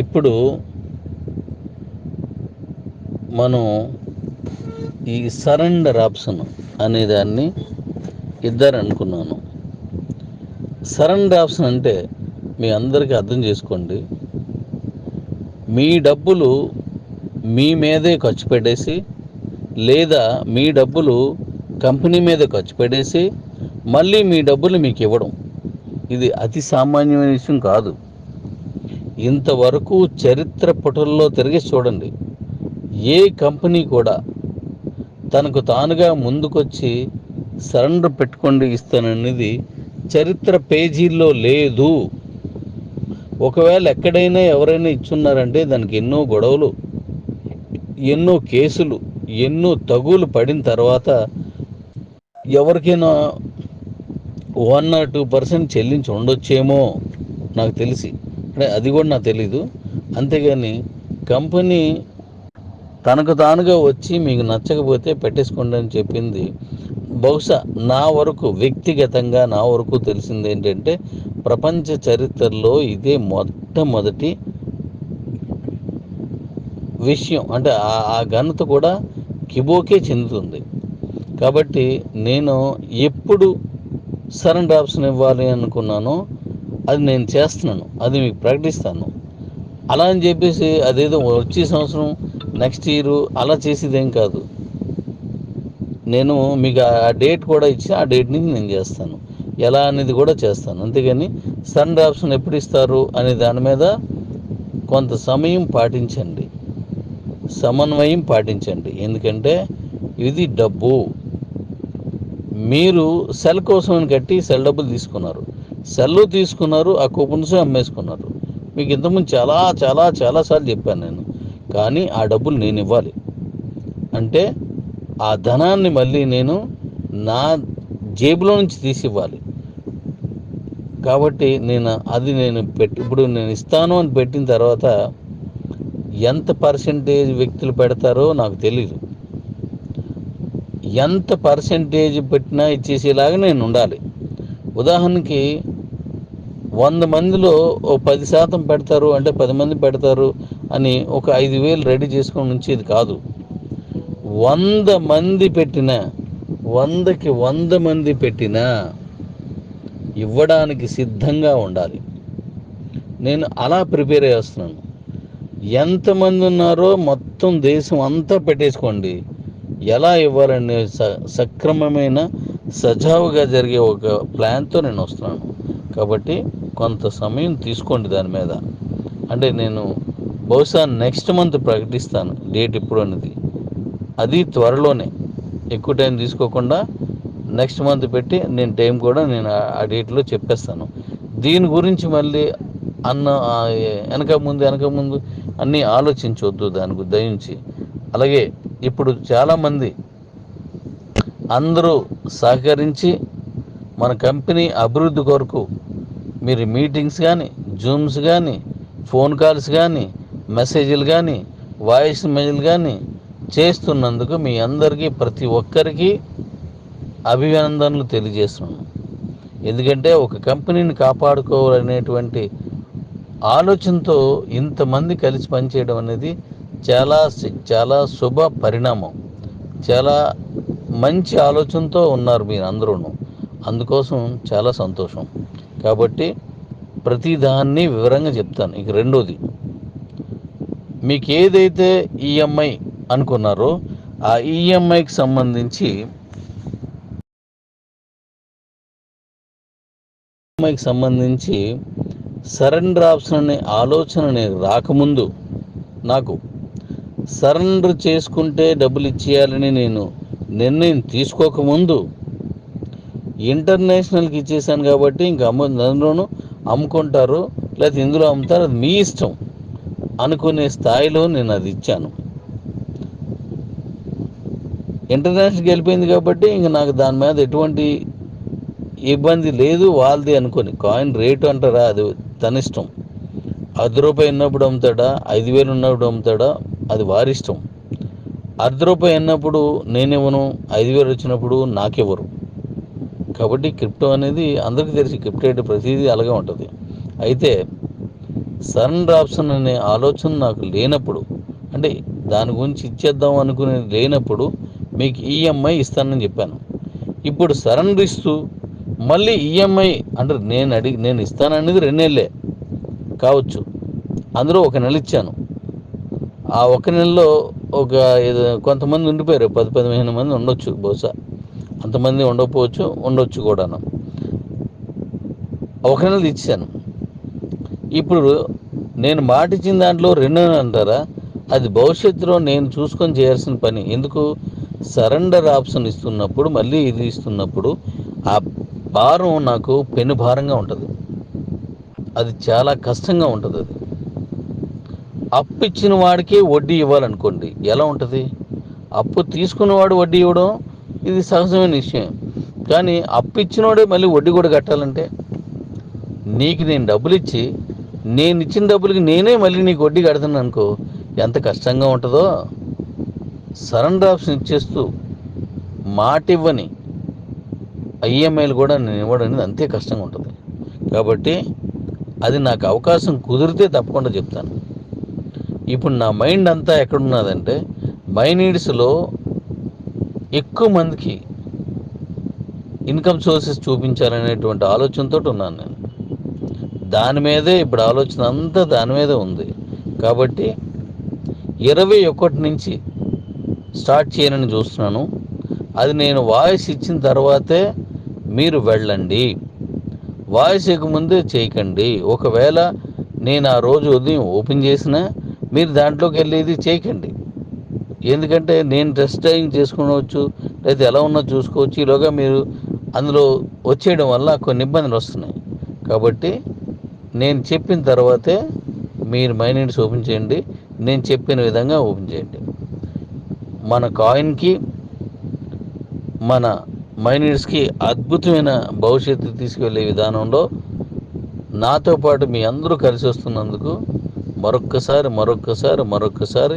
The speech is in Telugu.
ఇప్పుడు మనం ఈ సరెండర్ ఆప్షన్ అనే దాన్ని ఇద్దరు అనుకున్నాను. సరెండర్ ఆప్షన్ అంటే మీ అందరికీ అర్థం చేసుకోండి. మీ డబ్బులు మీ మీదే ఖర్చు పెట్టేసి లేదా మీ డబ్బులు కంపెనీ మీద ఖర్చు పెట్టేసి మళ్ళీ మీ డబ్బులు మీకు ఇవ్వడం. ఇది అతి సామాన్యమైన విషయం కాదు. ఇంతవరకు చరిత్ర పుటల్లో తిరిగి చూడండి. ఏ కంపెనీ కూడా తనకు తానుగా ముందుకొచ్చి సరెండర్ పెట్టుకోండి ఇస్తాననేది చరిత్ర పేజీల్లో లేదు. ఒకవేళ ఎక్కడైనా ఎవరైనా ఇచ్చున్నారంటే దానికి ఎన్నో గొడవలు ఎన్నో కేసులు ఎన్నో తగులు పడిన తర్వాత ఎవరికైనా వన్ ఆర్ టూ పర్సెంట్ చెల్లించి ఉండొచ్చేమో నాకు తెలిసి. అంటే అది కూడా నాకు తెలీదు. అంతేగాని కంపెనీ తనకు తానుగా వచ్చి మీకు నచ్చకపోతే పెట్టేసుకోండి అని చెప్పింది. బహుశా నా వరకు వ్యక్తిగతంగా నా వరకు తెలిసింది ఏంటంటే ప్రపంచ చరిత్రలో ఇదే మొట్టమొదటి విషయం. అంటే ఆ- ఘనత కూడా కిబోకే చెందుతుంది. కాబట్టి నేను ఎప్పుడు సరెండర్ ఆప్షన్ ఇవ్వాలి అనుకున్నానో అది నేను చేస్తున్నాను అది మీకు ప్రకటిస్తాను. అలా అని చెప్పేసి అదేదో వచ్చే సంవత్సరం నెక్స్ట్ ఇయర్ అలా చేసేదేం కాదు. నేను మీకు ఆ డేట్ కూడా ఇచ్చి ఆ డేట్ నుంచి నేను చేస్తాను. ఎలా అనేది కూడా చేస్తాను. అంతేగాని సన్ ఆప్షన్ ఎప్పుడు ఇస్తారు అనే దాని మీద కొంత సమయం పాటించండి. సమన్వయం పాటించండి. ఎందుకంటే ఇది డబ్బు. మీరు సెల్ కోసం కట్టి సెల్ డబ్బులు తీసుకున్నారు. సెల్ తీసుకున్నారు ఆ కూపన్స్ అమ్మేసుకున్నారు. మీకు ఇంతకుముందు చాలా చాలా చాలాసార్లు చెప్పాను నేను. కానీ ఆ డబ్బులు నేను ఇవ్వాలి. అంటే ఆ ధనాన్ని మళ్ళీ నేను నా జేబులో నుంచి తీసి ఇవ్వాలి కాబట్టి నేను అది నేను పెట్టి ఇప్పుడు నేను ఇస్తాను అని పెట్టిన తర్వాత ఎంత పర్సెంటేజ్ వ్యక్తులు పెడతారో నాకు తెలియదు ఎంత పర్సెంటేజ్ పెట్టినా ఇచ్చేసేలాగా నేను ఉండాలి. ఉదాహరణకి వంద మందిలో ఓ పది శాతం పెడతారు అంటే పది మంది పెడతారు అని ఒక ఐదు వేలు రెడీ చేసుకొని ఉంచేది కాదు. వంద మంది పెట్టిన వందకి వంద మంది పెట్టినా ఇవ్వడానికి సిద్ధంగా ఉండాలి. నేను అలా ప్రిపేర్ చేస్తున్నాను. ఎంతమంది ఉన్నారో మొత్తం దేశం అంతా పెట్టేసుకోండి. ఎలా ఇవ్వాలనే స సక్రమమైన సజావుగా జరిగే ఒక ప్లాన్తో నేను వస్తున్నాను. కాబట్టి కొంత సమయం తీసుకోండి దాని మీద. అంటే నేను బహుశా నెక్స్ట్ మంత్ ప్రకటిస్తాను డేట్ ఎప్పుడు అనేది. అది త్వరలోనే. ఎక్కువ టైం తీసుకోకుండా నెక్స్ట్ మంత్ పెట్టి నేను టైం కూడా నేను ఆ- డేట్లో చెప్పేస్తాను. దీని గురించి మళ్ళీ అన్న వెనక ముందు వెనక ముందు అన్నీ ఆలోచించవద్దు దాని దయించి. అలాగే ఇప్పుడు చాలామంది అందరూ సహకరించి మన కంపెనీ అభివృద్ధి కొరకు మీరు మీటింగ్స్ కానీ జూమ్స్ కానీ ఫోన్ కాల్స్ కానీ మెసేజ్లు కానీ వాయిస్ మెయిల్ కానీ చేస్తున్నందుకు మీ అందరికీ ప్రతి ఒక్కరికి అభినందనలు తెలియజేస్తున్నాను. ఎందుకంటే ఒక కంపెనీని కాపాడుకోవాలనేటువంటి ఆలోచనతో ఇంతమంది కలిసి పనిచేయడం అనేది చాలా చాలా శుభ పరిణామం. చాలా మంచి ఆలోచనతో ఉన్నారు మీరు అందరూ అందుకోసం చాలా సంతోషం. కాబట్టి ప్రతిదాన్ని వివరంగా చెప్తాను. ఇక రెండోది మీకు ఏదైతే ఈఎంఐ అనుకున్నారో ఆ ఈఎంఐకి సంబంధించి ఈఎంఐకి సంబంధించి సరెండర్ ఆప్షన్ అనే ఆలోచన రాకముందు నాకు సరెండర్ చేసుకుంటే డబ్బులు ఇచ్చేయాలని నేను నిర్ణయం తీసుకోకముందు ఇంటర్నేషనల్కి ఇచ్చేసాను కాబట్టి ఇంకా అమ్మ అందులోనూ అమ్ముకుంటారు లేకపోతే ఇందులో అమ్ముతారు అది మీ ఇష్టం అనుకునే స్థాయిలో నేను అది ఇచ్చాను. ఇంటర్నేషనల్కి వెళ్ళిపోయింది కాబట్టి ఇంక నాకు దాని మీద ఎటువంటి ఇబ్బంది లేదు వాళ్ళది అనుకొని. కాయిన్ రేటు అంటారా అది తన ఇష్టం. అర్ధ రూపాయి ఉన్నప్పుడు అమ్ముతాడా ఐదు వేలు ఉన్నప్పుడు అమ్ముతాడా అది వారి ఇష్టం. అర్ధ రూపాయి అన్నప్పుడు నేనివ్వను ఐదు వేలు వచ్చినప్పుడు నాకెవ్వరు. కాబట్టి క్రిప్టో అనేది అందరికీ తెలిసి క్రిప్టో అంటే ప్రతిదీ అలాగే ఉంటుంది. అయితే సరెండర్ ఆప్షన్ అనే ఆలోచన నాకు లేనప్పుడు అంటే దాని గురించి ఇచ్చేద్దాం అనుకునేది లేనప్పుడు మీకు ఈఎంఐ ఇస్తానని చెప్పాను. ఇప్పుడు సరెండర్ ఇస్తూ మళ్ళీ ఈఎంఐ అంటే నేను అడిగి నేను ఇస్తాననేది రెండేళ్ళే కావచ్చు. అందులో ఒక నెల ఇచ్చాను. ఆ ఒక నెలలో ఒక ఏదో- కొంతమంది ఉండిపోయారు పది పదిహేను మంది ఉండొచ్చు బహుశా. అంతమంది ఉండకపోవచ్చు ఉండొచ్చు కూడాను. ఒక నెలది ఇచ్చాను. ఇప్పుడు నేను మాట ఇచ్చిన దాంట్లో రెండు అంటారా? అది భవిష్యత్తులో నేను చూసుకొని చేయాల్సిన పని. ఎందుకు? సరెండర్ ఆప్షన్ ఇస్తున్నప్పుడు మళ్ళీ ఇది ఇస్తున్నప్పుడు ఆ భారం నాకు పెను భారంగా ఉంటుంది. అది చాలా కష్టంగా ఉంటుంది అది. అప్పు ఇచ్చిన వాడికి వడ్డీ ఇవ్వాలనుకోండి. ఎలా ఉంటుంది? అప్పు తీసుకున్నవాడు వడ్డీ ఇవ్వడం ఇది సహజమైన విషయం. కానీ అప్పు ఇచ్చినోడే మళ్ళీ వడ్డీ కూడా కట్టాలంటే? నీకు నేను డబ్బులు ఇచ్చి నేను ఇచ్చిన డబ్బులకి నేనే మళ్ళీ నీకు వడ్డీ కడతాను అనుకో ఎంత కష్టంగా ఉంటుందో? సరెండర్ ఆప్షన్ ఇచ్చేస్తూ మాట ఇవ్వని ఐఎంఐలు కూడా నేను ఇవ్వడం అనేది అంతే కష్టంగా ఉంటుంది. కాబట్టి అది నాకు అవకాశం కుదిరితే తప్పకుండా చెప్తాను. ఇప్పుడు నా మైండ్ అంతా ఎక్కడున్నదంటే మై నీడ్స్లో ఎక్కువ మందికి ఇన్కమ్ సోర్సెస్ చూపించాలనేటువంటి ఆలోచనతో ఉన్నాను నేను. దాని మీదే ఇప్పుడు ఆలోచన అంతా దాని మీదే ఉంది. కాబట్టి ఇరవై ఒకటి నుంచి స్టార్ట్ చేయనని చూస్తున్నాను. అది నేను వాయిస్ ఇచ్చిన తర్వాతే మీరు వెళ్ళండి. వాయిస్ ముందే చేయకండి. ఒకవేళ నేను ఆ రోజు ఉదయం ఓపెన్ చేసినా మీరు దాంట్లోకి వెళ్ళేది చేయకండి. ఎందుకంటే నేను డ్రెస్ డ్రైవింగ్ చేసుకోవచ్చు లేదా ఎలా ఉన్నా చూసుకోవచ్చు. ఈలోగా మీరు అందులో వచ్చేయడం వల్ల కొన్ని ఇబ్బందులు వస్తున్నాయి. కాబట్టి నేను చెప్పిన తర్వాతే మీరు మైనెట్స్ ఓపెన్ చేయండి. నేను చెప్పిన విధంగా ఓపెన్ చేయండి. మన కాయిన్కి మన మైనీడ్స్కి అద్భుతమైన భవిష్యత్తు తీసుకువెళ్ళే విధానంలో నాతో పాటు మీ అందరూ కలిసి వస్తున్నందుకు మరొక్కసారి మరొక్కసారి మరొక్కసారి